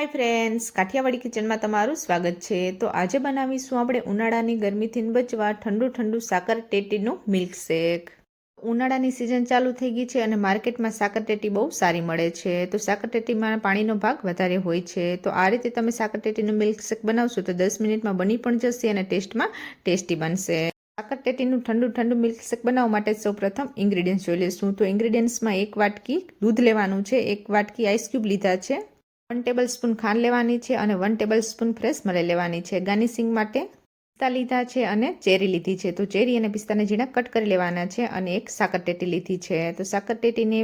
Hi friends Kathiawadi કિચનમાં તમારું સ્વાગત છે. તો આજે બનાવીશું આપણે ઉનાળાની ગરમીથી બચવા ઠંડુ ઠંડુ સાકર ટેટીનું મિલ્કશેક ઉનાળાની સિઝન ચાલુ થઈ ગઈ છે અને માર્કેટમાં સાકર ટેટી બહુ સારી મળે છે. તો સાકર ટેટીમાં પાણીનો ભાગ વધારે હોય છે. તો આ રીતે તમે સાકર ટેટીનું મિલ્કશેક બનાવશો તો દસ મિનિટમાં બની પણ જશે અને ટેસ્ટમાં ટેસ્ટી બનશે. સાકર ટેટીનું ઠંડુ ઠંડુ મિલ્કશેક બનાવવા માટે સૌપ્રથમ ઇન્ગ્રીડિયન્ટ્સ જોઈ લઈશું. તો ઇન્ગ્રીડિયન્ટ્સમાં એક વાટકી દૂધ લેવાનું છે. એક વાટકી આઈસ ક્યુબ લીધા છે. વન ટેબલ સ્પૂન ખાંડ લેવાની છે અને વન ટેબલ સ્પૂન ફ્રેશ મલાઈ લેવાની છે. ગાર્નિશિંગ માટે પિસ્તા લીધા છે અને ચેરી લીધી છે. તો ચેરી અને પિસ્તાને ઝીણા કટ કરી લેવાના છે અને એક સાકર ટેટી લીધી છે. તો સાકર ટેટીને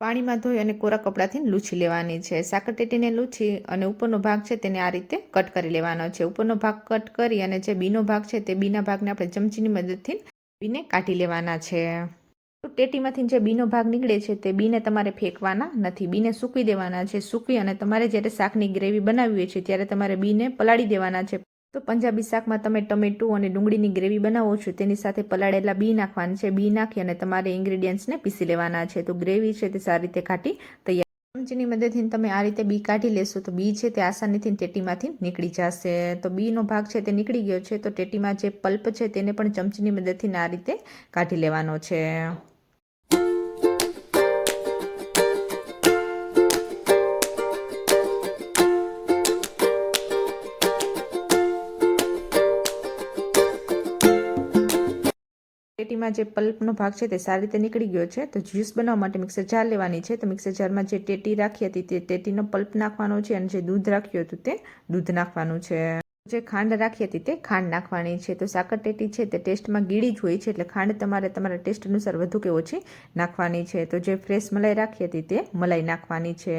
પાણીમાં ધોઈ અને કોરા કપડાથી લૂછી લેવાની છે. સાકર ટેટીને લૂછી અને ઉપરનો ભાગ છે તેને આ રીતે કટ કરી લેવાનો છે. ઉપરનો ભાગ કટ કરી અને જે બીનો ભાગ છે તે બીના ભાગને આપણે ચમચીની મદદથી બીને કાઢી લેવાના છે. ટેટીમાંથી જે બીનો ભાગ નીકળે છે તે બીને તમારે ફેંકવાના નથી. બીને સૂકવી દેવાના છે. સૂકવી અને તમારે જ્યારે શાકની ગ્રેવી બનાવવી હોય છે, ત્યારે તમારે બીને પલાળી દેવાના છે. તો પંજાબી શાકમાં તમે ટમેટું અને ડુંગળીની ગ્રેવી બનાવો છો, તેની સાથે પલાળેલા બી નાખવાના છે. બી નાખી અને તમારે ઇન્ગ્રીડિયન્ટ્સને પીસી લેવાના છે. તો ગ્રેવી છે તે સારી રીતે કાઢી તૈયાર ચમચીની મદદથી તમે આ રીતે બી કાઢી લેશો તો બી છે તે આસાનીથી ટેટીમાંથી નીકળી જશે. તો બીનો ભાગ છે તે નીકળી ગયો છે, તો ટેટીમાં જે પલ્પ છે તેને પણ ચમચીની મદદથી આ રીતે કાઢી લેવાનો છે. ટેટીમાં જે પલ્પનો ભાગ છે તે સારી રીતે નીકળી ગયો છે, તો જ્યુસ બનાવવા માટે મિક્સર જાર લેવાની છે. તો મિક્સર જારમાં જે ટેટી રાખી હતી તે ટેટીનો પલ્પ નાખવાનો છે અને જે દૂધ રાખ્યું હતું તે દૂધ નાખવાનું છે. જે ખાંડ રાખી હતી તે ખાંડ નાખવાની છે. તો સાકર ટેટી છે તે ટેસ્ટમાં ગીળી જ હોય છે, એટલે ખાંડ તમારે તમારા ટેસ્ટ અનુસાર વધુ કે ઓછી નાખવાની છે. તો જે ફ્રેશ મલાઈ રાખી હતી તે મલાઈ નાખવાની છે.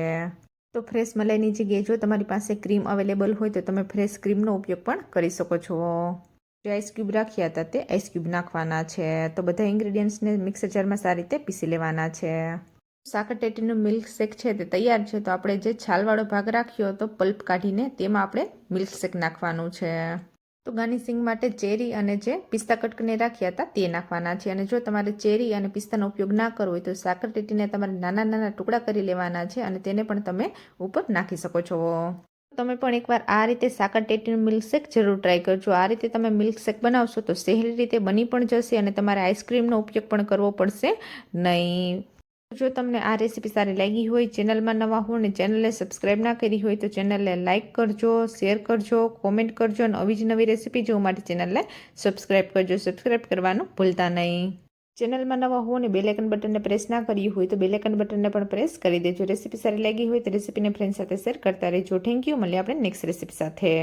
તો ફ્રેશ મલાઈની જગ્યાએ જો તમારી પાસે ક્રીમ અવેલેબલ હોય તો તમે ફ્રેશ ક્રીમનો ઉપયોગ પણ કરી શકો છો. જે આઈસ ક્યુબ રાખ્યા હતા તે આઈસ ક્યુબ નાખવાના છે. તો બધા ઇન્ગ્રીડિયન્ટ્સને મિક્સર જારમાં સારી રીતે પીસી લેવાના છે. સાકરટેટીનું મિલ્કશેક મિલ્ક શેક છે તે તૈયાર છે. તો આપણે જે છાલવાળો ભાગ રાખ્યો હતો, પલ્પ કાઢીને તેમાં આપણે મિલ્ક શેક નાખવાનું છે. તો ગાર્નિશિંગ માટે ચેરી અને જે પિસ્તા કટકને રાખ્યા હતા તે નાખવાના છે. અને જો તમારે ચેરી અને પિસ્તાનો ઉપયોગ ના કરવો હોય તો સાકરટેટીને તમારે નાના નાના ટુકડા કરી લેવાના છે અને તેને પણ તમે ઉપર નાખી શકો છો. તમે પણ એકવાર આ રીતે સાકર ટેટીનું મિલ્કશેક જરૂર ટ્રાય કરજો. આ રીતે તમે મિલ્કશેક બનાવશો તો સહેલી રીતે બની પણ જશે અને તમારે આઈસ્ક્રીમનો ઉપયોગ પણ કરવો પડશે નહીં. જો તમને આ રેસીપી સારી લાગી હોય, ચેનલમાં નવા હો અને ચેનલને સબસ્ક્રાઈબ ના કરી હોય તો ચેનલને લાઇક કરજો, શેર કરજો, કોમેન્ટ કરજો અને આવી જ નવી રેસીપી જોવા માટે ચેનલને સબસ્ક્રાઈબ કરજો. સબસ્ક્રાઈબ કરવાનું ભૂલતા નહીં. ચેનલમાં નવા હો અને બેલેકન બટનને પ્રેસ ના કર્યું હોય તો બેલેકન બટનને પણ પ્રેસ કરી દેજો. રેસીપી સારી લાગી હોય તો રેસીપીને ફ્રેન્ડ સાથે શેર કરતા રહેજો. થેન્ક યુ મળીએ આપણે નેક્સ્ટ રેસીપી સાથે.